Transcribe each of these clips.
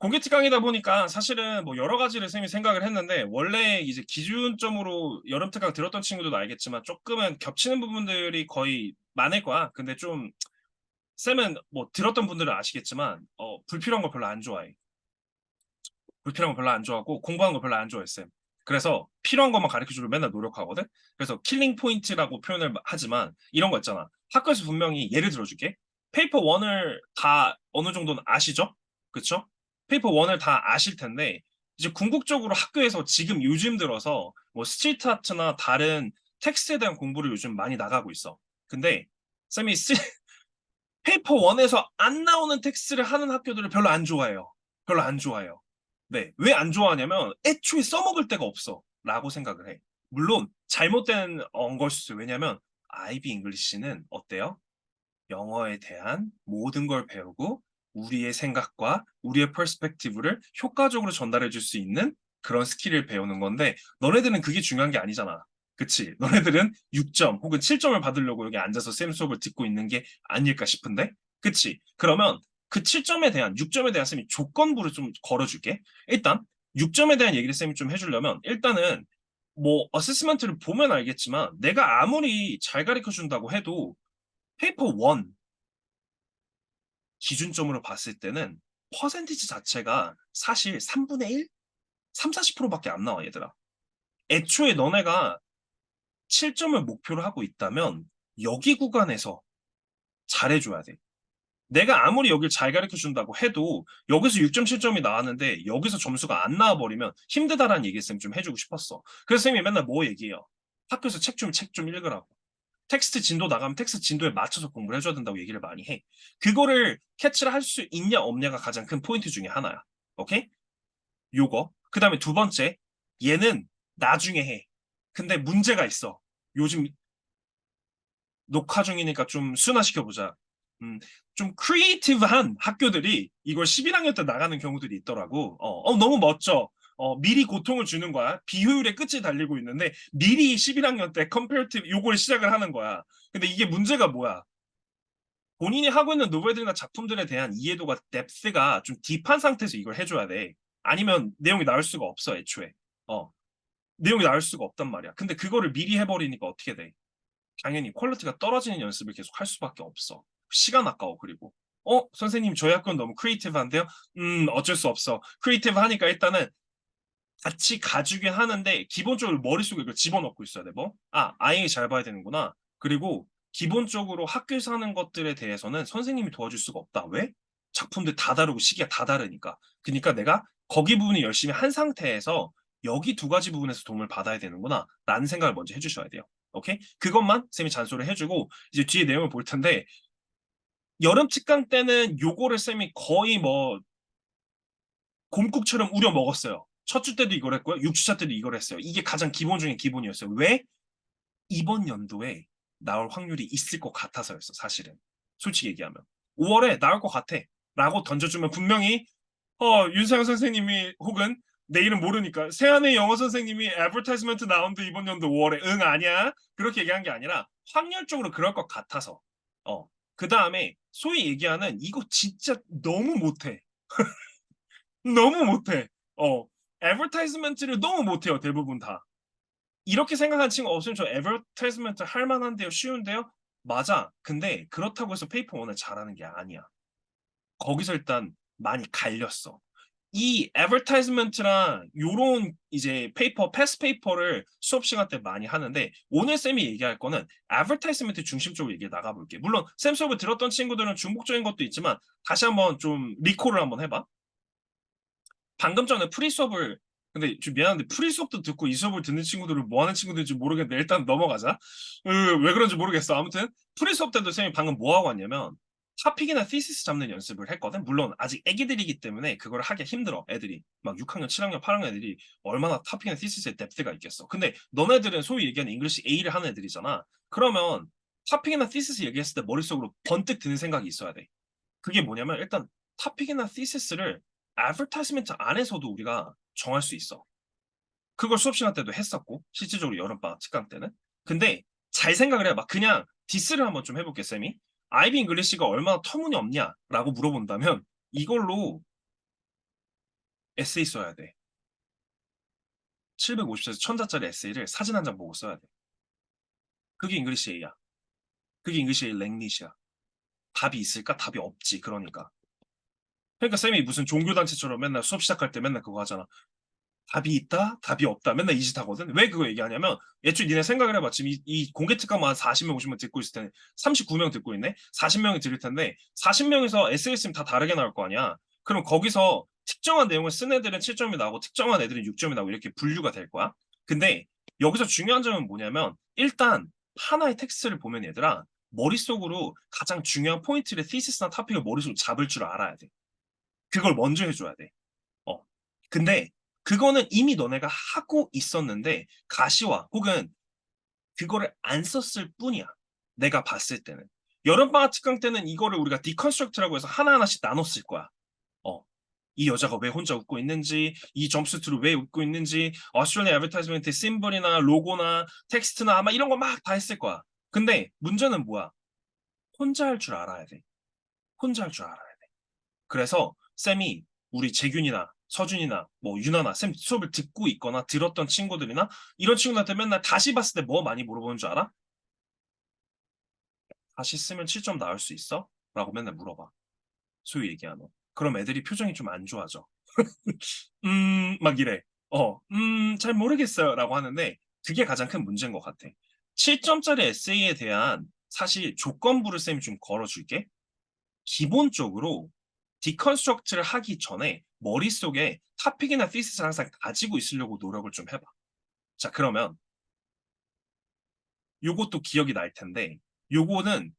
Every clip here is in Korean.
공개 특강이다 보니까 사실은 뭐 여러 가지를 쌤이 생각을 했는데 원래 이제 기준점으로 여름 특강 들었던 친구들도 알겠지만 조금은 겹치는 부분들이 거의 많을 거야. 근데 좀 쌤은 뭐 들었던 분들은 아시겠지만 어 불필요한 거 별로 안 좋아해. 불필요한 거 별로 안 좋아하고 공부하는 거 별로 안 좋아해 쌤. 그래서 필요한 것만 가르쳐 주려 맨날 노력하거든. 그래서 킬링 포인트라고 표현을 하지만 이런 거 있잖아. 학교에서 분명히 예를 들어줄게. 페이퍼 1을 다 어느 정도는 아시죠? 그쵸? 페이퍼 1을 다 아실 텐데 이제 궁극적으로 학교에서 지금 요즘 들어서 뭐 스트리트 아트나 다른 텍스트에 대한 공부를 요즘 많이 나가고 있어. 근데 쌤이 스... 페이퍼 1에서 안 나오는 텍스트를 하는 학교들을 별로 안 좋아해요. 별로 안 좋아해요. 네. 왜 안 좋아하냐면 애초에 써먹을 데가 없어. 라고 생각을 해. 물론 잘못된 어, 걸 수도. 왜냐면 아이비 잉글리시는 어때요? 영어에 대한 모든 걸 배우고 우리의 생각과 우리의 퍼스펙티브를 효과적으로 전달해 줄 수 있는 그런 스킬을 배우는 건데 너네들은 그게 중요한 게 아니잖아. 그치? 너네들은 6점 혹은 7점을 받으려고 여기 앉아서 쌤 수업을 듣고 있는 게 아닐까 싶은데? 그치? 그러면 그 7점에 대한 6점에 대한 쌤이 조건부를 좀 걸어줄게. 일단 6점에 대한 얘기를 쌤이 좀 해주려면 일단은 뭐 어세스먼트를 보면 알겠지만 내가 아무리 잘 가르쳐 준다고 해도 페이퍼 1 기준점으로 봤을 때는 퍼센티지 자체가 사실 3분의 1? 3, 40%밖에 안 나와 얘들아. 애초에 너네가 7점을 목표로 하고 있다면 여기 구간에서 잘해줘야 돼. 내가 아무리 여길 잘 가르쳐 준다고 해도 여기서 6.7점이 나왔는데 여기서 점수가 안 나와버리면 힘들다라는 얘기 쌤 좀 해주고 싶었어. 그래서 쌤이 맨날 뭐 얘기해요? 학교에서 책 좀 책좀 읽으라고. 텍스트 진도 나가면 텍스트 진도에 맞춰서 공부를 해줘야 된다고 얘기를 많이 해. 그거를 캐치를 할 수 있냐 없냐가 가장 큰 포인트 중에 하나야. 오케이? 요거. 그 다음에 두 번째, 얘는 나중에 해. 근데 문제가 있어. 요즘 녹화 중이니까 좀 순화시켜보자. 음, 좀 크리에이티브한 학교들이 이걸 11학년 때 나가는 경우들이 있더라고. 어, 어, 너무 멋져. 어, 미리 고통을 주는 거야. 비효율의 끝이 달리고 있는데 미리 11학년 때 컴페어티브 요걸 시작을 하는 거야. 근데 이게 문제가 뭐야? 본인이 하고 있는 노벨들이나 작품들에 대한 이해도가 뎁스가 좀 딥한 상태에서 이걸 해줘야 돼. 아니면 내용이 나올 수가 없어 애초에. 어, 내용이 나올 수가 없단 말이야. 근데 그거를 미리 해버리니까 어떻게 돼? 당연히 퀄리티가 떨어지는 연습을 계속 할 수밖에 없어. 시간 아까워 그리고. 어 선생님 저희 학교는 너무 크리에이티브한데요? 음 어쩔 수 없어. 크리에이티브 하니까 일단은 같이 가주긴 하는데 기본적으로 머릿속에 이걸 집어넣고 있어야 돼. 뭐? 아 아예 잘 봐야 되는구나. 그리고 기본적으로 학교에서 하는 것들에 대해서는 선생님이 도와줄 수가 없다. 왜? 작품들 다 다르고 시기가 다 다르니까. 그러니까 내가 거기 부분이 열심히 한 상태에서 여기 두 가지 부분에서 도움을 받아야 되는구나 라는 생각을 먼저 해주셔야 돼요. 오케이? 그것만 쌤이 잔소리를 해주고 이제 뒤에 내용을 볼 텐데 여름 특강 때는 요거를 쌤이 거의 뭐 곰국처럼 우려 먹었어요. 첫 주 때도 이걸 했고요. 6주차 때도 이걸 했어요. 이게 가장 기본 중에 기본이었어요. 왜? 이번 연도에 나올 확률이 있을 것 같아서였어, 사실은. 솔직히 얘기하면. 5월에 나올 것 같아. 라고 던져주면 분명히 어, 윤상현 선생님이 혹은 내일은 모르니까 세안의 영어 선생님이 애버타이즈먼트 나온다 이번 연도 5월에 응 아니야 그렇게 얘기한 게 아니라 확률적으로 그럴 것 같아서 어 그 다음에 소위 얘기하는 이거 진짜 너무 못해 너무 못해 어 애버타이즈먼트를 너무 못해요 대부분 다. 이렇게 생각하는 친구 없으면 저 애버타이즈먼트 할 만한데요 쉬운데요? 맞아. 근데 그렇다고 해서 페이퍼 원을 잘하는 게 아니야. 거기서 일단 많이 갈렸어. 이 애버타이즈먼트랑 요런 이제 페이퍼 패스 페이퍼를 수업 시간 때 많이 하는데 오늘 쌤이 얘기할 거는 애버타이즈먼트 중심적으로 얘기 나가 볼게. 물론 쌤 수업을 들었던 친구들은 중복적인 것도 있지만 다시 한번 좀 리콜을 한번 해봐. 방금 전에 프리 수업을 근데 좀 미안한데 프리 수업도 듣고 이 수업을 듣는 친구들은 뭐 하는 친구들인지 모르겠는데 일단 넘어가자. 으, 왜 그런지 모르겠어. 아무튼 프리 수업 때도 쌤이 방금 뭐 하고 왔냐면 토픽이나 thesis 잡는 연습을 했거든. 물론 아직 애기들이기 때문에 그걸 하기 힘들어. 애들이 막 6학년, 7학년, 8학년 애들이 얼마나 토픽이나 thesis 뎁스가 있겠어. 근데 너네들은 소위 얘기하는 잉글리시 A를 하는 애들이잖아. 그러면 토픽이나 thesis 얘기했을 때 머릿속으로 번뜩 드는 생각이 있어야 돼. 그게 뭐냐면 일단 토픽이나 thesis를 advertisement 안에서도 우리가 정할 수 있어. 그걸 수업 시간 때도 했었고 실질적으로 여름방학 특강 때는. 근데 잘 생각을 해. 막 그냥 디스를 한번 좀 해볼게 쌤이. 아이비 잉글리시가 얼마나 터무니없냐라고 물어본다면 이걸로 에세이 써야 돼. 750에서 1000자짜리 에세이를 사진 한 장 보고 써야 돼. 그게 잉글리시 A야. 그게 잉글리시 A 랭리시야. 답이 있을까? 답이 없지. 그러니까. 그러니까 쌤이 무슨 종교단체처럼 맨날 수업 시작할 때 맨날 그거 하잖아. 답이 있다? 답이 없다. 맨날 이 짓 하거든. 왜 그거 얘기하냐면 애초에 니네 생각을 해봐. 지금 이, 이 공개 특강만 한 40명, 50명 듣고 있을 텐데 39명 듣고 있네? 40명이 들을 텐데 40명에서 에세이 쓰면 다 다르게 나올 거 아니야. 그럼 거기서 특정한 내용을 쓴 애들은 7점이 나오고 특정한 애들은 6점이 나오고 이렇게 분류가 될 거야. 근데 여기서 중요한 점은 뭐냐면 일단 하나의 텍스트를 보면 얘들아 머릿속으로 가장 중요한 포인트를 티시스나 토픽을 머릿속으로 잡을 줄 알아야 돼. 그걸 먼저 해줘야 돼. 어. 근데 그거는 이미 너네가 하고 있었는데 가시와 혹은 그거를 안 썼을 뿐이야. 내가 봤을 때는. 여름방학 특강 때는 이거를 우리가 디컨스트럭트라고 해서 하나하나씩 나눴을 거야. 어. 이 여자가 왜 혼자 웃고 있는지, 이 점프스트로 왜 웃고 있는지, 어스트레일리아 애버타이즈먼트 심벌이나 로고나 텍스트나 아마 이런 거 막 다 했을 거야. 근데 문제는 뭐야? 혼자 할 줄 알아야 돼. 혼자 할 줄 알아야 돼. 그래서 쌤이 우리 재균이나 서준이나 뭐 유나나 쌤 수업을 듣고 있거나 들었던 친구들이나 이런 친구들한테 맨날 다시 봤을 때 뭐 많이 물어보는 줄 알아? 다시 쓰면 7점 나올 수 있어? 라고 맨날 물어봐. 소위 얘기하는. 그럼 애들이 표정이 좀 안 좋아져. 음, 막 이래. 어, 음, 잘 모르겠어요. 라고 하는데 그게 가장 큰 문제인 것 같아. 7점짜리 에세이에 대한 사실 조건부를 쌤이 좀 걸어줄게. 기본적으로 디컨스트럭트를 하기 전에 머릿속에 토픽이나 피스를 항상 가지고 있으려고 노력을 좀 해봐. 자, 그러면 요것도 기억이 날 텐데 요거는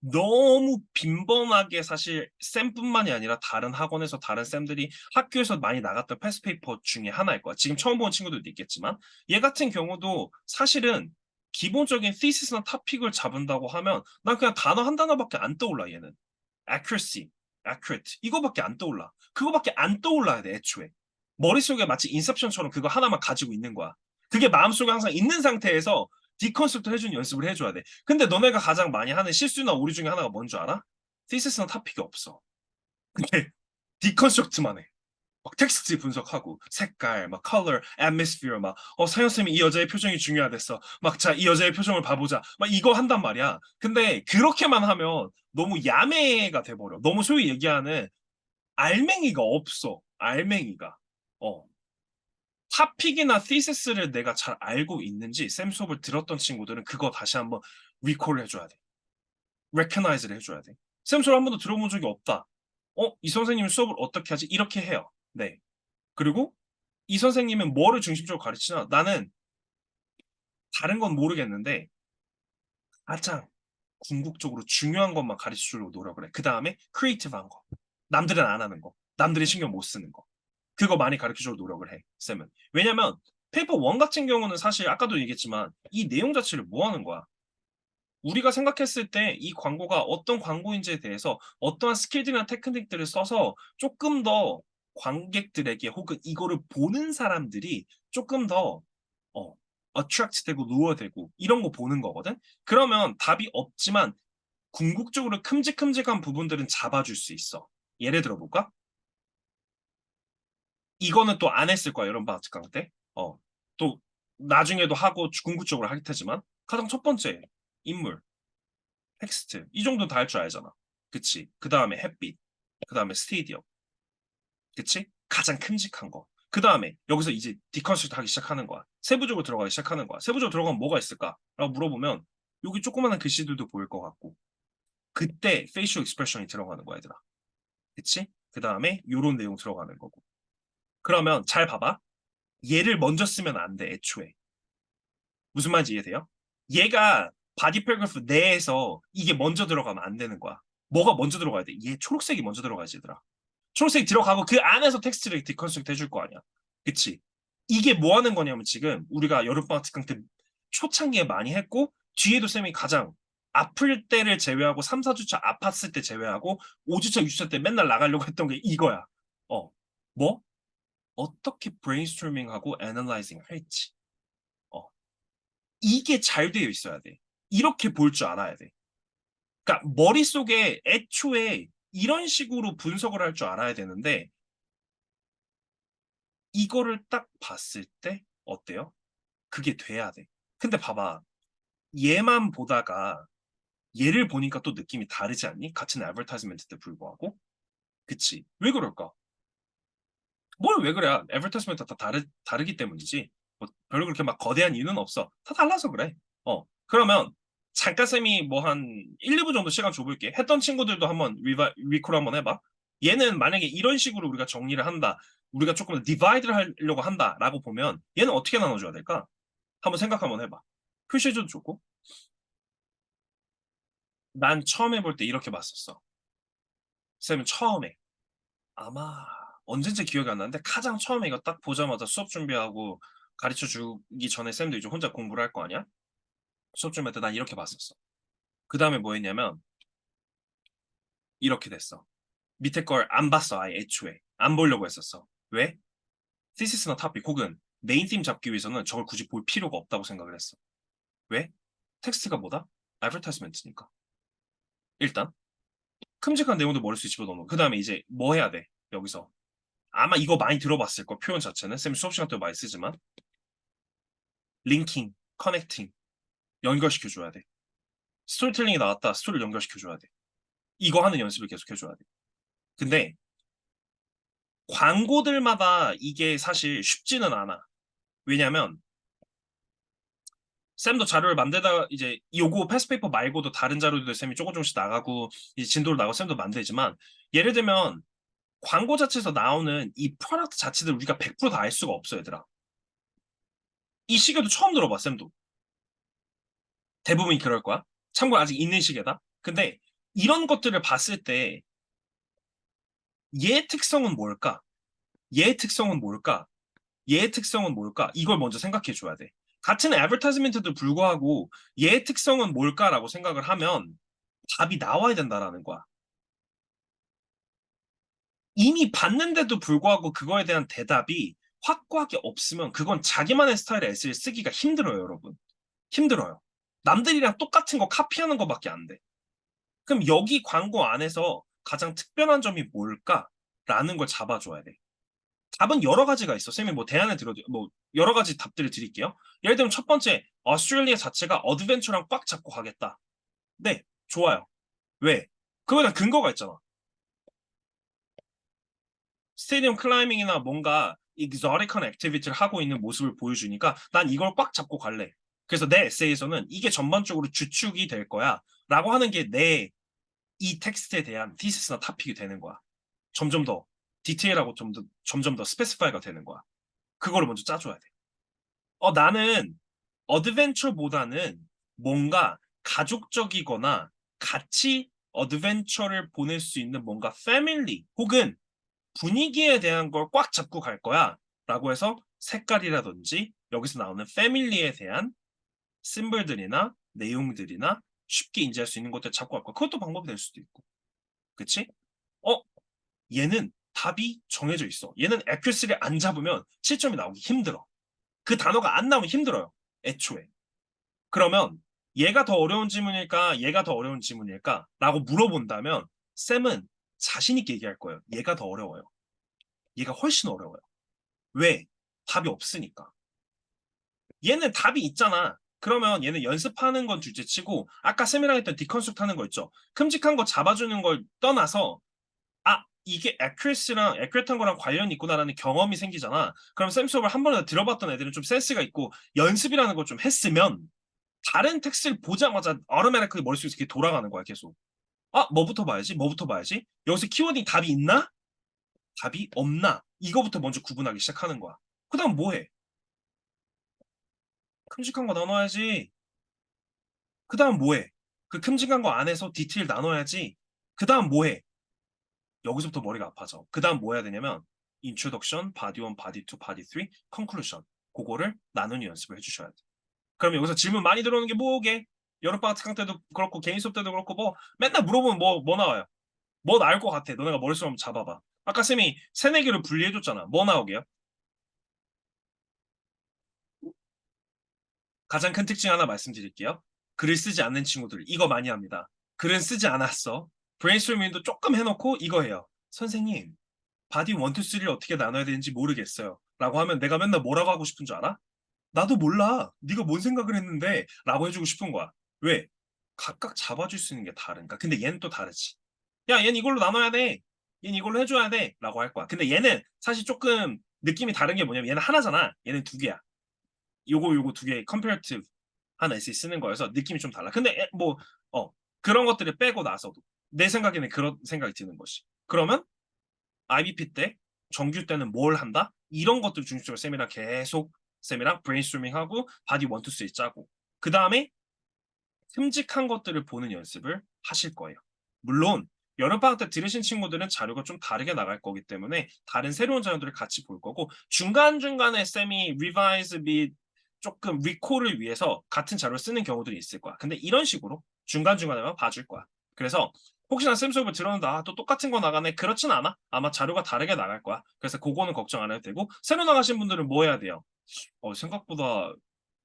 너무 빈번하게 사실 쌤뿐만이 아니라 다른 학원에서 다른 쌤들이 학교에서 많이 나갔던 패스페이퍼 중에 하나일 거야. 지금 처음 본 친구들도 있겠지만 얘 같은 경우도 사실은 기본적인 thesis,나 토픽을 잡은다고 하면 난 그냥 단어 한 단어밖에 안 떠올라 얘는. accuracy, accurate 이거밖에 안 떠올라. 그거밖에 안 떠올라야 돼 애초에. 머릿속에 마치 인셉션처럼 그거 하나만 가지고 있는 거야. 그게 마음속에 항상 있는 상태에서 디컨스트 해주는 연습을 해줘야 돼. 근데 너네가 가장 많이 하는 실수나 오류 중에 하나가 뭔 줄 알아? thesis,나 토픽이 없어. 근데 디컨스트만 해. 막 텍스트 분석하고 색깔, 막 컬러, atmosphere, 막어 사연 쌤이 이 여자의 표정이 중요하댔어. 막 자 이 여자의 표정을 봐보자. 막 이거 한단 말이야. 근데 그렇게만 하면 너무 야매가 돼버려. 너무 소위 얘기하는 알맹이가 없어. 알맹이가. 어. 토픽이나 thesis,를 내가 잘 알고 있는지 쌤 수업을 들었던 친구들은 그거 다시 한번 리콜을 해줘야 돼. recognize를 해줘야 돼. 쌤 수업 한 번도 들어본 적이 없다. 어? 이 선생님 수업을 어떻게 하지? 이렇게 해요. 네. 그리고 이 선생님은 뭐를 중심적으로 가르치나? 나는 다른 건 모르겠는데 가장 궁극적으로 중요한 것만 가르쳐 주려고 노력을 해. 그 다음에 크리에이티브한 거. 남들은 안 하는 거. 남들이 신경 못 쓰는 거. 그거 많이 가르쳐 주려고 노력을 해. 쌤은. 왜냐면 페이퍼 1 같은 경우는 사실 아까도 얘기했지만 이 내용 자체를 뭐 하는 거야? 우리가 생각했을 때 이 광고가 어떤 광고인지에 대해서 어떠한 스킬들이나 테크닉들을 써서 조금 더 관객들에게 혹은 이거를 보는 사람들이 조금 더 어, attract 되고 루어 되고 이런 거 보는 거거든. 그러면 답이 없지만 궁극적으로 큼직큼직한 부분들은 잡아줄 수 있어. 예를 들어 볼까? 이거는 또 안 했을 거야, 여러분 방학특강 때. 어, 또 나중에도 하고 궁극적으로 할 테지만 가장 첫 번째 인물, 텍스트 이 정도 다 할 줄 알잖아. 그치? 그 다음에 햇빛, 그 다음에 스테디엄, 그치? 가장 큼직한 거. 그 다음에 여기서 이제 디컨스트 하기 시작하는 거야. 세부적으로 들어가기 시작하는 거야. 세부적으로 들어가면 뭐가 있을까? 라고 물어보면 여기 조그마한 글씨들도 보일 것 같고 그때 페이셜 익스프레션이 들어가는 거야 얘들아. 그치? 그 다음에 요런 내용 들어가는 거고. 그러면 잘 봐봐. 얘를 먼저 쓰면 안 돼, 애초에. 무슨 말인지 이해돼요? 얘가 바디 패러그래프 내에서 이게 먼저 들어가면 안 되는 거야. 뭐가 먼저 들어가야 돼? 얘 초록색이 먼저 들어가야지 얘들아. 초록색이 들어가고 그 안에서 텍스트를 디컨스트럭트 해줄 거 아니야. 그치? 이게 뭐 하는 거냐면 지금 우리가 여름방학 특강 때 초창기에 많이 했고 뒤에도 쌤이 가장 아플 때를 제외하고 3, 4주차 아팠을 때 제외하고 5주차, 6주차 때 맨날 나가려고 했던 게 이거야. 어. 뭐? 어떻게 브레인스토밍하고 애널라이징 할지. 어. 이게 잘 되어 있어야 돼. 이렇게 볼 줄 알아야 돼. 그러니까 머릿속에 애초에 이런 식으로 분석을 할 줄 알아야 되는데 이거를 딱 봤을 때 어때요? 그게 돼야 돼. 근데 봐봐. 얘만 보다가 얘를 보니까 또 느낌이 다르지 않니? 같은 애버타이즈먼트인데 불구하고. 그치? 왜 그럴까? 뭘 왜 그래? 애버타이즈먼트 다 다르, 다르기 때문이지. 뭐 별로 그렇게 막 거대한 이유는 없어. 다 달라서 그래. 어. 그러면 잠깐 쌤이 뭐 한 1, 2분 정도 시간 줘볼게. 했던 친구들도 한번 리바, 리콜 한번 해봐. 얘는 만약에 이런 식으로 우리가 정리를 한다. 우리가 조금 더 디바이드를 하려고 한다라고 보면 얘는 어떻게 나눠줘야 될까? 한번 생각 한번 해봐. 표시해줘도 좋고. 난 처음 해볼 때 이렇게 봤었어. 쌤은 처음에 아마 언젠지 기억이 안 나는데 가장 처음에 이거 딱 보자마자 수업 준비하고 가르쳐 주기 전에 쌤도 이제 혼자 공부를 할 거 아니야? 수업 준비할 때 난 이렇게 봤었어. 그 다음에 뭐 했냐면 이렇게 됐어. 밑에 걸 안 봤어 아예 애초에 안 보려고 했었어. 왜? thesis,나 topic 혹은 메인 팀 잡기 위해서는 저걸 굳이 볼 필요가 없다고 생각을 했어. 왜? 텍스트가 뭐다? advertisement니까. 일단 큼직한 내용도 머릿속에 집어넣는 그 다음에 이제 뭐 해야 돼 여기서 아마 이거 많이 들어봤을 거 표현 자체는 쌤 수업 시간 때 많이 쓰지만 링킹, 커넥팅 연결시켜 줘야 돼 스토리텔링이 나왔다 스토리를 연결시켜 줘야 돼 이거 하는 연습을 계속 해줘야 돼 근데 광고들마다 이게 사실 쉽지는 않아 왜냐면 쌤도 자료를 만들다 이제 요거 패스페이퍼 말고도 다른 자료들 쌤이 조금 조금씩 나가고 이제 진도를 나가고 쌤도 만들지만 예를 들면 광고 자체에서 나오는 이 프로덕트 자체들 우리가 100%다 알 수가 없어 얘들아. 이 시계도 처음 들어봐 쌤도. 대부분이 그럴 거야. 참고로 아직 있는 시계다. 근데 이런 것들을 봤을 때 얘의 특성은 뭘까? 얘의 특성은 뭘까? 얘의 특성은 뭘까? 이걸 먼저 생각해 줘야 돼. 같은 애버타이즈먼트도 불구하고 얘의 특성은 뭘까라고 생각을 하면 답이 나와야 된다라는 거야. 이미 봤는데도 불구하고 그거에 대한 대답이 확고하게 없으면 그건 자기만의 스타일의 에세이를 쓰기가 힘들어요, 여러분. 힘들어요. 남들이랑 똑같은 거 카피하는 것밖에 안 돼. 그럼 여기 광고 안에서 가장 특별한 점이 뭘까라는 걸 잡아줘야 돼. 답은 여러 가지가 있어. 쌤이 뭐 대안을 들어 뭐 여러 가지 답들을 드릴게요. 예를 들면 첫 번째, 오스트레일리아 자체가 어드벤처랑 꽉 잡고 가겠다. 네, 좋아요. 왜? 대한 근거가 있잖아. 스테디움 클라이밍이나 뭔가 익저릭한 액티비티를 하고 있는 모습을 보여주니까 난 이걸 꽉 잡고 갈래. 그래서 내 에세이에서는 이게 전반적으로 주축이 될 거야. 라고 하는 게 내 이 텍스트에 대한 디스스나 타픽이 되는 거야. 점점 더 디테일하고 좀 더, 점점 더 스페시파이가 되는 거야. 그거를 먼저 짜줘야 돼. 어, 나는 어드벤처보다는 뭔가 가족적이거나 같이 어드벤처를 보낼 수 있는 뭔가 패밀리 혹은 분위기에 대한 걸 꽉 잡고 갈 거야. 라고 해서 색깔이라든지 여기서 나오는 패밀리에 대한 심벌들이나 내용들이나 쉽게 인지할 수 있는 것들 잡고 갈 거야. 그것도 방법이 될 수도 있고. 그치? 어? 얘는 답이 정해져 있어. 얘는 accuracy를 안 잡으면 실점이 나오기 힘들어. 그 단어가 안 나오면 힘들어요. 애초에. 그러면 얘가 더 어려운 질문일까? 얘가 더 어려운 질문일까? 라고 물어본다면 쌤은 자신 있게 얘기할 거예요. 얘가 더 어려워요. 얘가 훨씬 어려워요. 왜? 답이 없으니까. 얘는 답이 있잖아. 그러면 얘는 연습하는 건 둘째치고 아까 쌤이랑 했던 디컨스트트 하는 거 있죠. 큼직한 거 잡아주는 걸 떠나서 아 이게 accuracy랑 accurate한 거랑 관련이 있구나라는 경험이 생기잖아. 그럼 쌤 수업을 한 번이라도 들어봤던 애들은 좀 센스가 있고 연습이라는 걸 좀 했으면 다른 텍스트를 보자마자 어르메라크게 머릿속에서 이렇게 돌아가는 거야 계속. 아 뭐부터 봐야지 뭐부터 봐야지 여기서 키워딩 답이 있나? 답이 없나? 이거부터 먼저 구분하기 시작하는 거야. 그 다음 뭐해? 큼직한 거 나눠야지. 그 다음 뭐해? 그 큼직한 거 안에서 디테일 나눠야지. 그 다음 뭐해? 여기서부터 머리가 아파져. 그 다음 뭐 해야 되냐면 introduction, body 1, body 2, body 3, conclusion. 그거를 나누는 연습을 해주셔야 돼. 그럼 여기서 질문 많이 들어오는 게 뭐게? 여름방학 특강 때도 그렇고 개인 수업 때도 그렇고 뭐 맨날 물어보면 뭐, 뭐 나와요? 뭐 나올 것 같아? 너네가 머릿속으로 한번 잡아봐. 아까 쌤이 개를 분리해줬잖아. 뭐 나오게요? 가장 큰 특징 하나 말씀드릴게요. 글을 쓰지 않는 친구들 이거 많이 합니다. 글은 쓰지 않았어. 브레인스토밍도 조금 해놓고 이거 해요. 선생님, 바디 1, 2, 3를 어떻게 나눠야 되는지 모르겠어요. 라고 하면 내가 맨날 뭐라고 하고 싶은 줄 알아? 나도 몰라. 네가 뭔 생각을 했는데 라고 해주고 싶은 거야. 왜? 각각 잡아줄 수 있는 게 다른가? 근데 얘는 또 다르지. 야, 얘는 이걸로 나눠야 돼. 얘는 이걸로 해줘야 돼. 라고 할 거야. 근데 얘는 사실 조금 느낌이 다른 게 뭐냐면 얘는 하나잖아. 얘는 두 개야. 요거 요거 두 개 컴페어티브 한 에세이 쓰는 거여서 느낌이 좀 달라. 근데 에, 뭐 어, 그런 것들을 빼고 나서도 내 생각에는 그런 생각이 드는 것이. 그러면 IBP 때 정규 때는 뭘 한다? 이런 것들 중심적으로 쌤이랑 계속 쌤이랑 브레인스토밍하고 바디 원투 쓰리 짜고 그 다음에 큼직한 것들을 보는 연습을 하실 거예요. 물론 여름방학 때 들으신 친구들은 자료가 좀 다르게 나갈 거기 때문에 다른 새로운 자료들을 같이 볼 거고 중간중간에 쌤이 리바이즈 및 조금 리콜을 위해서 같은 자료를 쓰는 경우들이 있을 거야. 근데 이런 식으로 중간중간에만 봐줄 거야. 그래서 혹시나 쌤 수업을 들었는데 아, 또 똑같은 거 나가네. 그렇진 않아. 아마 자료가 다르게 나갈 거야. 그래서 그거는 걱정 안 해도 되고 새로 나가신 분들은 뭐 해야 돼요? 어, 생각보다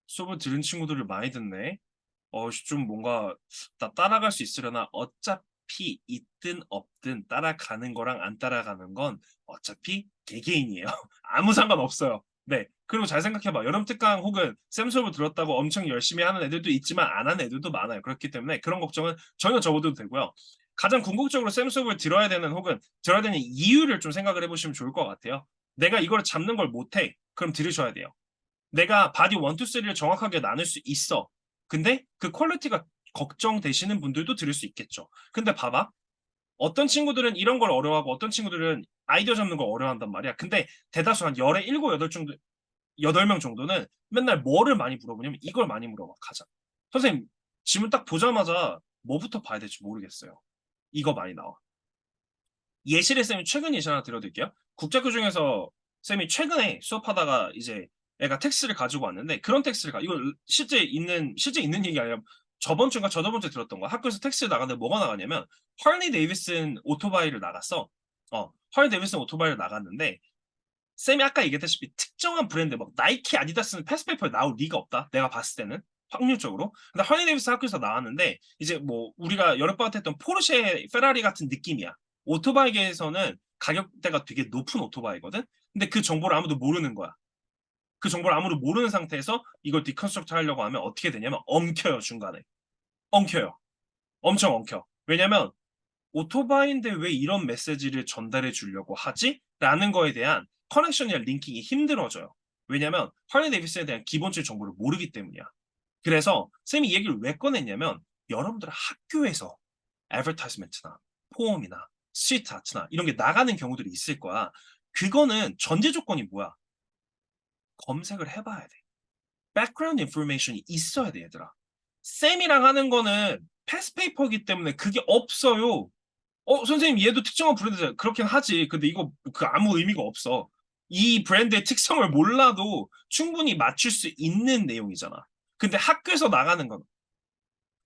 수업을 들은 친구들을 많이 듣네. 어, 좀 뭔가 나 따라갈 수 있으려나 어차피 있든 없든 따라가는 거랑 안 따라가는 건 어차피 개개인이에요. 아무 상관없어요. 네. 그리고 잘 생각해봐. 여름 특강 혹은 쌤 수업을 들었다고 엄청 열심히 하는 애들도 있지만 안 하는 애들도 많아요. 그렇기 때문에 그런 걱정은 전혀 접어도 되고요. 가장 궁극적으로 쌤 수업을 들어야 되는 혹은 들어야 되는 이유를 좀 생각을 해보시면 좋을 것 같아요. 내가 이걸 잡는 걸 못해. 그럼 들으셔야 돼요. 내가 바디 1, 2, 3를 정확하게 나눌 수 있어. 근데 그 퀄리티가 걱정되시는 분들도 들을 수 있겠죠. 근데 봐봐. 어떤 친구들은 이런 걸 어려워하고 어떤 친구들은 아이디어 잡는 걸 어려워한단 말이야. 근데 대다수 한 열에 일곱, 여덟 정도, 여덟 명 정도는 맨날 뭐를 많이 물어보냐면 이걸 많이 물어봐. 가자. 선생님, 지문 딱 보자마자 뭐부터 봐야 될지 모르겠어요. 이거 많이 나와. 예실의 쌤이 최근 예시 하나 들어드릴게요. 국제학교 중에서 쌤이 최근에 수업하다가 이제 애가 텍스트를 가지고 왔는데 그런 텍스트를 가 이거 실제 있는 실제 있는 얘기 아니라 저번 주인가 저저번 주에 들었던 거야. 학교에서 텍스트 나갔는데 뭐가 나갔냐면 헐리 데이비슨 오토바이를 나갔어. 어, 헐리 데이비슨 오토바이를 나갔는데 쌤이 아까 얘기했다시피 특정한 브랜드 막 나이키, 아디다스는 패스페이퍼에 나올 리가 없다. 내가 봤을 때는 확률적으로. 근데 헐리 데이비슨 학교에서 나왔는데 이제 뭐 우리가 여름방학 때 했던 포르쉐, 페라리 같은 느낌이야. 오토바이계에서는 가격대가 되게 높은 오토바이거든. 근데 그 정보를 아무도 모르는 거야. 그 정보를 아무도 모르는 상태에서 이걸 디컨스트럭트 하려고 하면 어떻게 되냐면 엉켜요 중간에. 엉켜요. 엄청 엉켜. 왜냐면 오토바이인데 왜 이런 메시지를 전달해 주려고 하지? 라는 거에 대한 커넥션이나 링킹이 힘들어져요. 왜냐면 할리 데이비스에 대한 기본적인 정보를 모르기 때문이야. 그래서 쌤이 이 얘기를 왜 꺼냈냐면 여러분들 학교에서 애버타이즈멘트나 포험이나 스트리트 아트나 이런 게 나가는 경우들이 있을 거야. 그거는 전제 조건이 뭐야 검색을 해봐야 돼. background information이 있어야 돼, 얘들아. 쌤이랑 하는 거는 패스페이퍼이기 때문에 그게 없어요. 어, 선생님, 얘도 특정한 브랜드 그렇긴 하지. 근데 이거 그 아무 의미가 없어. 이 브랜드의 특성을 몰라도 충분히 맞출 수 있는 내용이잖아. 근데 학교에서 나가는 건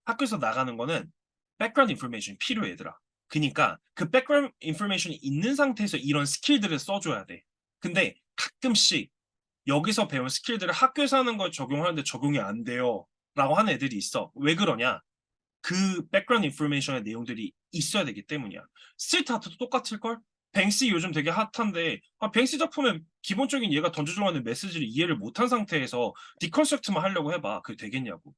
학교에서 나가는 거는 background information 필요해, 얘들아. 그니까 그 background information이 있는 상태에서 이런 스킬들을 써줘야 돼. 근데 가끔씩 여기서 배운 스킬들을 학교에서 하는 걸 적용하는데 적용이 안 돼요. 라고 하는 애들이 있어. 왜 그러냐? 그 백그라운드 인포메이션의 내용들이 있어야 되기 때문이야. 스트리트 아트도 똑같을걸? 뱅시 요즘 되게 핫한데 아, 뱅시 작품의 기본적인 얘가 던져주려 하는 메시지를 이해를 못한 상태에서 디컨스트만 하려고 해봐. 그게 되겠냐고.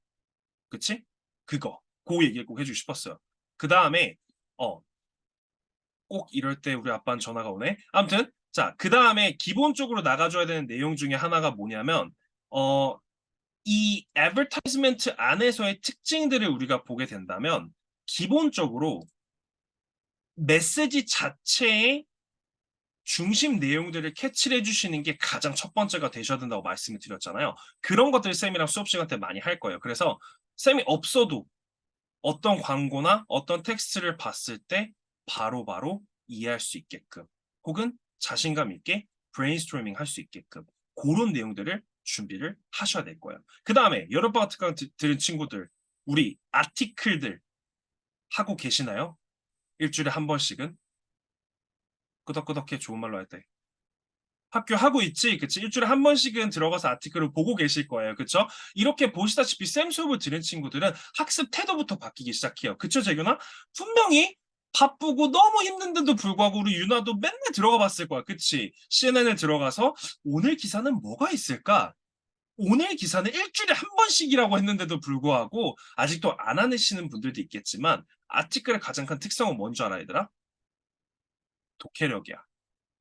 그치? 그거. 그 얘기를 꼭 해주고 싶었어요. 그 다음에 어. 꼭 이럴 때 우리 아빠는 전화가 오네. 아무튼 자, 그 다음에 기본적으로 나가줘야 되는 내용 중에 하나가 뭐냐면, 어, 이 애버타이즈먼트 안에서의 특징들을 우리가 보게 된다면, 기본적으로 메시지 자체의 중심 내용들을 캐치를 해주시는 게 가장 첫 번째가 되셔야 된다고 말씀을 드렸잖아요. 그런 것들 쌤이랑 수업 시간 때 많이 할 거예요. 그래서 쌤이 없어도 어떤 광고나 어떤 텍스트를 봤을 때 바로바로 바로 이해할 수 있게끔 혹은 자신감 있게 브레인스토밍 할 수 있게끔 그런 내용들을 준비를 하셔야 될 거예요. 그 다음에 여름방학 특강 들은 친구들 우리 아티클들 하고 계시나요? 일주일에 한 번씩은 끄덕끄덕해 좋은 말로 할 때. 학교 하고 있지, 그치? 일주일에 한 번씩은 들어가서 아티클을 보고 계실 거예요, 그쵸? 이렇게 보시다시피 쌤 수업을 들은 친구들은 학습 태도부터 바뀌기 시작해요, 그쵸, 재균아? 분명히 바쁘고 너무 힘든데도 불구하고 우리 유나도 맨날 들어가 봤을 거야. 그치? CNN에 들어가서 오늘 기사는 뭐가 있을까? 오늘 기사는 일주일에 한 번씩이라고 했는데도 불구하고 아직도 안 하시는 분들도 있겠지만 아티클의 가장 큰 특성은 뭔 줄 알아 얘들아? 독해력이야.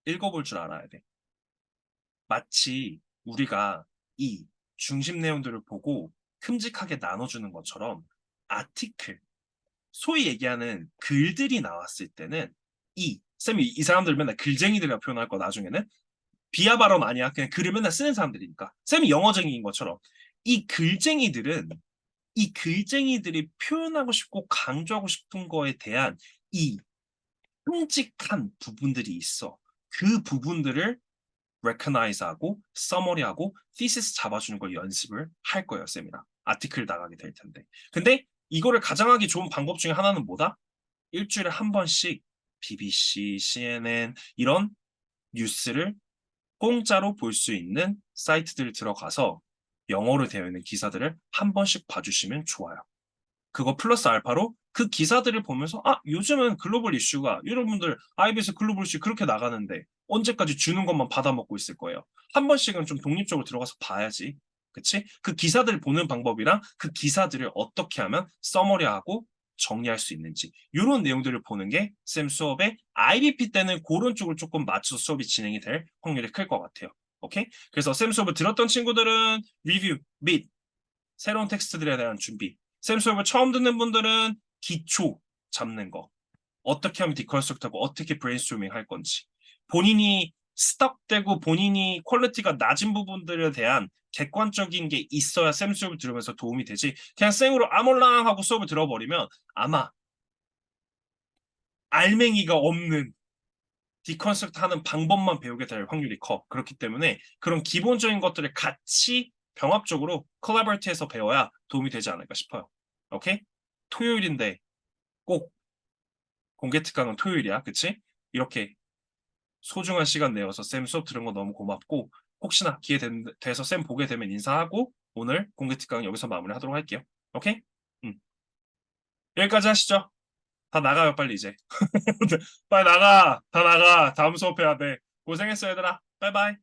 읽어볼 줄 알아야 돼. 마치 우리가 이 중심 내용들을 보고 큼직하게 나눠주는 것처럼 아티클, 소위 얘기하는 글들이 나왔을 때는 이, 쌤이 이 사람들 맨날 글쟁이들이라 표현할 거 나중에는 비하 발언 아니야. 그냥 글을 맨날 쓰는 사람들이니까. 쌤이 영어쟁이인 것처럼 이 글쟁이들은 이 글쟁이들이 표현하고 싶고 강조하고 싶은 거에 대한 이 끔찍한 부분들이 있어. 그 부분들을 recognize하고 summary하고 thesis 잡아주는 걸 연습을 할 거예요, 쌤이랑. 아티클 나가게 될 텐데. 근데 이거를 가장 하기 좋은 방법 중에 하나는 뭐다? 일주일에 한 번씩 BBC, CNN 이런 뉴스를 공짜로 볼 수 있는 사이트들 들어가서 영어로 되어 있는 기사들을 한 번씩 봐주시면 좋아요. 그거 플러스 알파로 그 기사들을 보면서 아 요즘은 글로벌 이슈가 여러분들 IBS 글로벌 이슈 그렇게 나가는데 언제까지 주는 것만 받아먹고 있을 거예요. 한 번씩은 좀 독립적으로 들어가서 봐야지. 그치? 그 기사들 보는 방법이랑 그 기사들을 어떻게 하면 서머리하고 정리할 수 있는지 이런 내용들을 보는 게 쌤 수업의 IBP 때는 그런 쪽을 조금 맞춰서 수업이 진행이 될 확률이 클 것 같아요. 오케이? 그래서 쌤 수업을 들었던 친구들은 리뷰 및 새로운 텍스트들에 대한 준비 쌤 수업을 처음 듣는 분들은 기초 잡는 거 어떻게 하면 디컨스트하고 어떻게 브레인스토밍 할 건지 본인이 스톡되고 본인이 퀄리티가 낮은 부분들에 대한 객관적인 게 있어야 쌤 수업을 들으면서 도움이 되지 그냥 쌩으로 아몰랑 하고 수업을 들어버리면 아마 알맹이가 없는 디컨스트트 하는 방법만 배우게 될 확률이 커 그렇기 때문에 그런 기본적인 것들을 같이 병합적으로 콜라보레이트해서 배워야 도움이 되지 않을까 싶어요 오케이? 토요일인데 꼭 공개 특강은 토요일이야 그치? 이렇게 소중한 시간 내어서 쌤 수업 들은 거 너무 고맙고 혹시나 기회 된- 돼서 쌤 보게 되면 인사하고 오늘 공개 특강 여기서 마무리하도록 할게요. 오케이? 음. 여기까지 하시죠. 다 나가요 빨리 이제. 빨리 나가. 다 나가. 다음 수업 해야 돼. 고생했어 얘들아. 바이바이.